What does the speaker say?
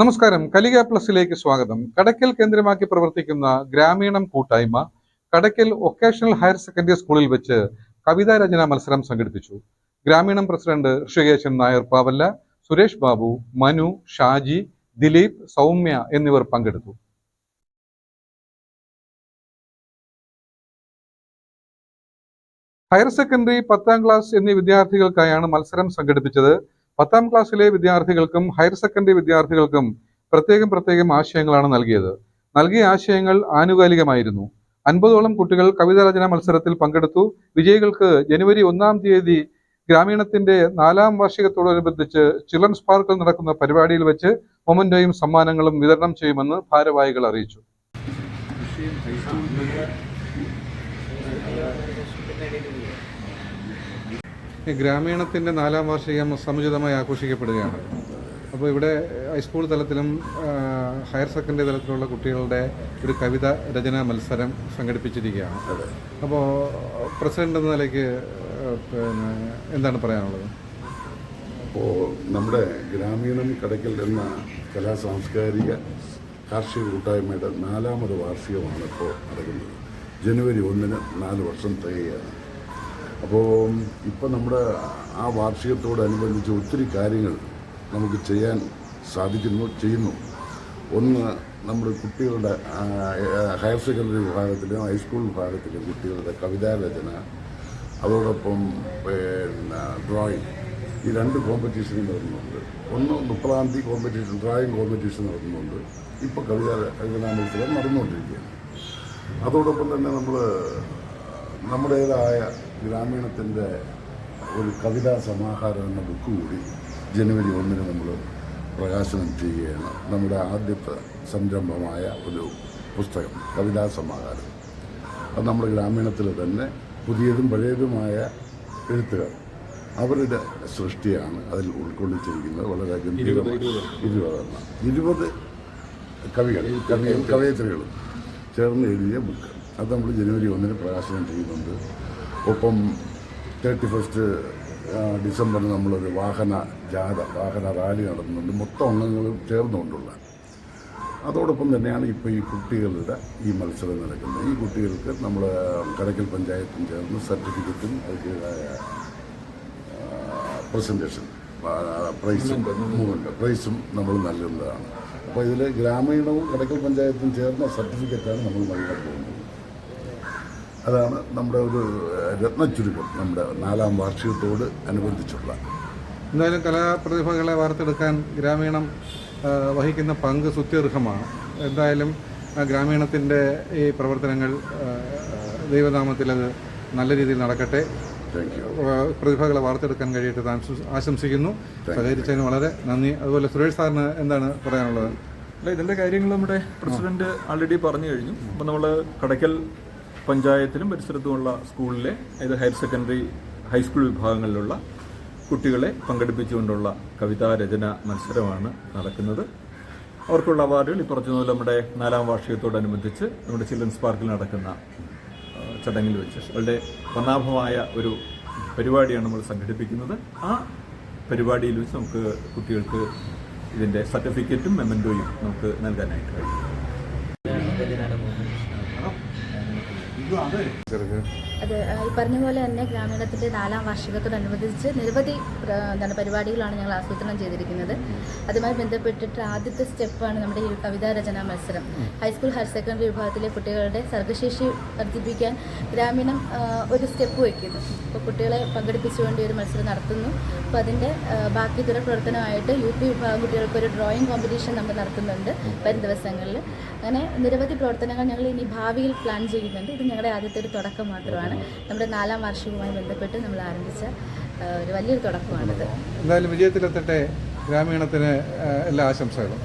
നമസ്കാരം. കലിക പ്ലസിലേക്ക് സ്വാഗതം. കടക്കൽ കേന്ദ്രമാക്കി പ്രവർത്തിക്കുന്ന ഗ്രാമീണം കൂട്ടായ്മ കടക്കൽ വൊക്കേഷണൽ ഹയർ സെക്കൻഡറി സ്കൂളിൽ വെച്ച് കവിതാ രചനാ മത്സരം സംഘടിപ്പിച്ചു. ഗ്രാമീണം പ്രസിഡന്റ് ഋഷികേശൻ നായർ പാവല്ല സുരേഷ് ബാബു മനു ഷാജി ദിലീപ് സൗമ്യ എന്നിവർ പങ്കെടുത്തു. ഹയർ സെക്കൻഡറി പത്താം ക്ലാസ് എന്നീ വിദ്യാർത്ഥികൾക്കായാണ് മത്സരം സംഘടിപ്പിച്ചത്. പത്താം ക്ലാസ്സിലെ വിദ്യാർത്ഥികൾക്കും ഹയർ സെക്കൻഡറി വിദ്യാർത്ഥികൾക്കും പ്രത്യേകം പ്രത്യേകം ആശയങ്ങളാണ് നൽകിയത്. നൽകിയ ആശയങ്ങൾ ആനുകാലികമായിരുന്നു. അൻപതോളം കുട്ടികൾ കവിതാ രചനാ മത്സരത്തിൽ പങ്കെടുത്തു. വിജയികൾക്ക് ജനുവരി ഒന്നാം തീയതി ഗ്രാമീണത്തിന്റെ നാലാം വാർഷികത്തോടനുബന്ധിച്ച് ചിൽഡ്രൻസ് പാർക്കിൽ നടക്കുന്ന പരിപാടിയിൽ വെച്ച് മൊമന്റോയും സമ്മാനങ്ങളും വിതരണം ചെയ്യുമെന്ന് ഭാരവാഹികൾ അറിയിച്ചു. ഈ ഗ്രാമീണത്തിന്റെ നാലാം വാർഷികം സമുചിതമായി ആഘോഷിക്കപ്പെടുകയാണ്. അപ്പോൾ ഇവിടെ ഹൈസ്കൂൾ തലത്തിലും ഹയർ സെക്കൻഡറി തലത്തിലുള്ള കുട്ടികളുടെ ഒരു കവിത രചനാ മത്സരം സംഘടിപ്പിച്ചിരിക്കുകയാണ്. അപ്പോൾ പ്രസിഡന്റ് എന്ന നിലയ്ക്ക് പിന്നെ എന്താണ് പറയാനുള്ളത്? അപ്പോൾ നമ്മുടെ ഗ്രാമീണം കടയ്ക്കൽ എന്ന കലാ സാംസ്കാരിക കാർഷിക കൂട്ടായ്മയുടെ നാലാമത് വാർഷികമാണ് ഇപ്പോൾ നടക്കുന്നത്. ജനുവരി ഒന്നിന് നാല് വർഷം തികയാണ് അപ്പോൾ ഇപ്പോൾ നമ്മുടെ ആ വാർഷികത്തോടനുബന്ധിച്ച് ഒത്തിരി കാര്യങ്ങൾ നമുക്ക് ചെയ്യാൻ സാധിക്കുന്നു ചെയ്യുന്നു. ഒന്ന് നമ്മുടെ കുട്ടികളുടെ ഹയർ സെക്കൻഡറി വിഭാഗത്തിലും ഹൈസ്കൂൾ വിഭാഗത്തിലും കുട്ടികളുടെ കവിതാ രചന അതോടൊപ്പം പിന്നെ ഡ്രോയിങ്. ഈ രണ്ട് കോമ്പറ്റീഷൻ നടന്നുണ്ട് ഒന്ന് മുപ്പതാം തീയതി കോമ്പറ്റീഷൻ ഡ്രോയിങ് കോമ്പറ്റീഷൻ നടത്തുന്നുണ്ട് ഇപ്പോൾ കവിത കവിതാ മത്സരം നടന്നുകൊണ്ടിരിക്കുകയാണ്. അതോടൊപ്പം തന്നെ നമ്മൾ നമ്മുടേതായ ഗ്രാമീണത്തിന്റെ ഒരു കവിതാ സമാഹാരം എന്ന ബുക്ക് കൂടി ജനുവരി ഒന്നിന് നമ്മൾ പ്രകാശനം ചെയ്യുകയാണ്. നമ്മുടെ ആദ്യ സംരംഭമായ ഒരു പുസ്തകം കവിതാ സമാഹാരം. അത് നമ്മുടെ ഗ്രാമീണത്തിൽ തന്നെ പുതിയതും പഴയതുമായ എഴുത്തുകാർ അവരുടെ സൃഷ്ടിയാണ് അതിൽ ഉൾക്കൊള്ളിച്ചിരിക്കുന്നത്. വളരെ ഗംഭീരമായി ഇരുപതെണ്ണം. ഇരുപത് കവികൾ കവി കവയത്രികളും ചേർന്ന് എഴുതിയ ബുക്ക് അത് നമ്മൾ ജനുവരി ഒന്നിന് പ്രകാശനം ചെയ്യുന്നുണ്ട്. ഒപ്പം തേർട്ടി ഫസ്റ്റ് ഡിസംബറിൽ നമ്മളൊരു വാഹന ജാഥ വാഹന റാലി നടത്തുന്നുണ്ട്. മൊത്തം അംഗങ്ങളും ചേർന്നുകൊണ്ടുള്ള. അതോടൊപ്പം തന്നെയാണ് ഇപ്പോൾ ഈ കുട്ടികളുടെ ഈ മത്സരം നടക്കുന്നത്. ഈ കുട്ടികൾക്ക് നമ്മൾ കടക്കൽ പഞ്ചായത്തും ചേർന്ന് സർട്ടിഫിക്കറ്റും അതിന്റേതായ പ്രസന്റേഷൻ പ്രൈസും പ്രൈസും നമ്മൾ നൽകുന്നതാണ്. അപ്പോൾ ഇതിൽ ഗ്രാമീണവും കടക്കൽ പഞ്ചായത്തും ചേർന്ന സർട്ടിഫിക്കറ്റാണ് നമ്മൾ നൽകാൻ പോകുന്നത്. അതാണ് നമ്മുടെ ഒരു രത്നച്ചുരുക്കം നമ്മുടെ നാലാം വാർഷികത്തോട് അനുബന്ധിച്ചുള്ള. എന്തായാലും കലാപ്രതിഭകളെ വാർത്തെടുക്കാൻ ഗ്രാമീണം വഹിക്കുന്ന പങ്ക് സുത്യർഹമാണ്. എന്തായാലും ഗ്രാമീണത്തിന്റെ ഈ പ്രവർത്തനങ്ങൾ ദൈവനാമത്തിലത് ദൈവനാമത്തിൽ അത് നല്ല രീതിയിൽ നടക്കട്ടെ. പ്രതിഭകളെ വാർത്തെടുക്കാൻ കഴിയട്ടെ ആശംസിക്കുന്നു. സഹകരിച്ചതിന് വളരെ നന്ദി. അതുപോലെ സുരേഷ് സാറിന് എന്താണ് പറയാനുള്ളത്? അല്ല ഇതിന്റെ കാര്യങ്ങൾ നമ്മുടെ പ്രസിഡന്റ് ആൾറെഡി പറഞ്ഞു കഴിഞ്ഞു. അപ്പം നമ്മൾ കടയ്ക്കൽ പഞ്ചായത്തിലും പരിസരത്തുമുള്ള സ്കൂളിലെ അതായത് ഹയർ സെക്കൻഡറി ഹൈസ്കൂൾ വിഭാഗങ്ങളിലുള്ള കുട്ടികളെ പങ്കെടുപ്പിച്ചുകൊണ്ടുള്ള കവിതാ രചന മത്സരമാണ് നടക്കുന്നത്. അവർക്കുള്ള അവാർഡുകൾ ഈ പറഞ്ഞ നമ്മുടെ നാലാം വാർഷികത്തോടനുബന്ധിച്ച് നമ്മുടെ ചിൽഡ്രൻസ് പാർക്കിൽ നടക്കുന്ന ചടങ്ങിൽ വെച്ച്. വളരെ വർണാഭമായ ഒരു പരിപാടിയാണ് നമ്മൾ സംഘടിപ്പിക്കുന്നത്. ആ പരിപാടിയിൽ വെച്ച് നമുക്ക് കുട്ടികൾക്ക് ഇതിന്റെ സർട്ടിഫിക്കറ്റും മെമ്മന്റോയും നമുക്ക് നൽകാനായിട്ട് കഴിയും. അത് ഈ പറഞ്ഞ പോലെ തന്നെ ഗ്രാമീണത്തിന്റെ നാലാം വാർഷികത്തോടനുബന്ധിച്ച് നിരവധി എന്താണ് പരിപാടികളാണ് ഞങ്ങൾ ആസൂത്രണം ചെയ്തിരിക്കുന്നത്. അതുമായി ബന്ധപ്പെട്ടിട്ട് ആദ്യത്തെ സ്റ്റെപ്പാണ് നമ്മുടെ ഈ കവിതാ രചനാ മത്സരം. ഹൈസ്കൂൾ ഹയർ സെക്കൻഡറി വിഭാഗത്തിലെ കുട്ടികളുടെ സർഗശേഷി വർദ്ധിപ്പിക്കാൻ ഗ്രാമീണം ഒരു സ്റ്റെപ്പ് വയ്ക്കുന്നു. അപ്പോൾ കുട്ടികളെ പങ്കെടുപ്പിച്ചുകൊണ്ട് ഒരു മത്സരം നടത്തുന്നു. അപ്പോൾ അതിന്റെ ബാക്കി തുടർ പ്രവർത്തനമായിട്ട് യു പി വിഭാഗം കുട്ടികൾക്ക് ഒരു ഡ്രോയിങ് കോമ്പറ്റീഷൻ നമ്മൾ നടത്തുന്നുണ്ട് വരും ദിവസങ്ങളിൽ. അങ്ങനെ നിരവധി പ്രവർത്തനങ്ങൾ ഞങ്ങൾ ഇനി ഭാവിയിൽ പ്ലാൻ ചെയ്യുന്നുണ്ട്. ഇത് ഞങ്ങളുടെ ആദ്യത്തെ ഒരു തുടക്കം മാത്രമാണ്. നമ്മുടെ നാലാം വാർഷികവുമായി ബന്ധപ്പെട്ട് നമ്മൾ ആരംഭിച്ച ഒരു വലിയൊരു തുടക്കമാണിത്. എന്തായാലും വിജയത്തിലെത്തട്ടെ. ഗ്രാമീണത്തിന് എല്ലാ ആശംസകളും.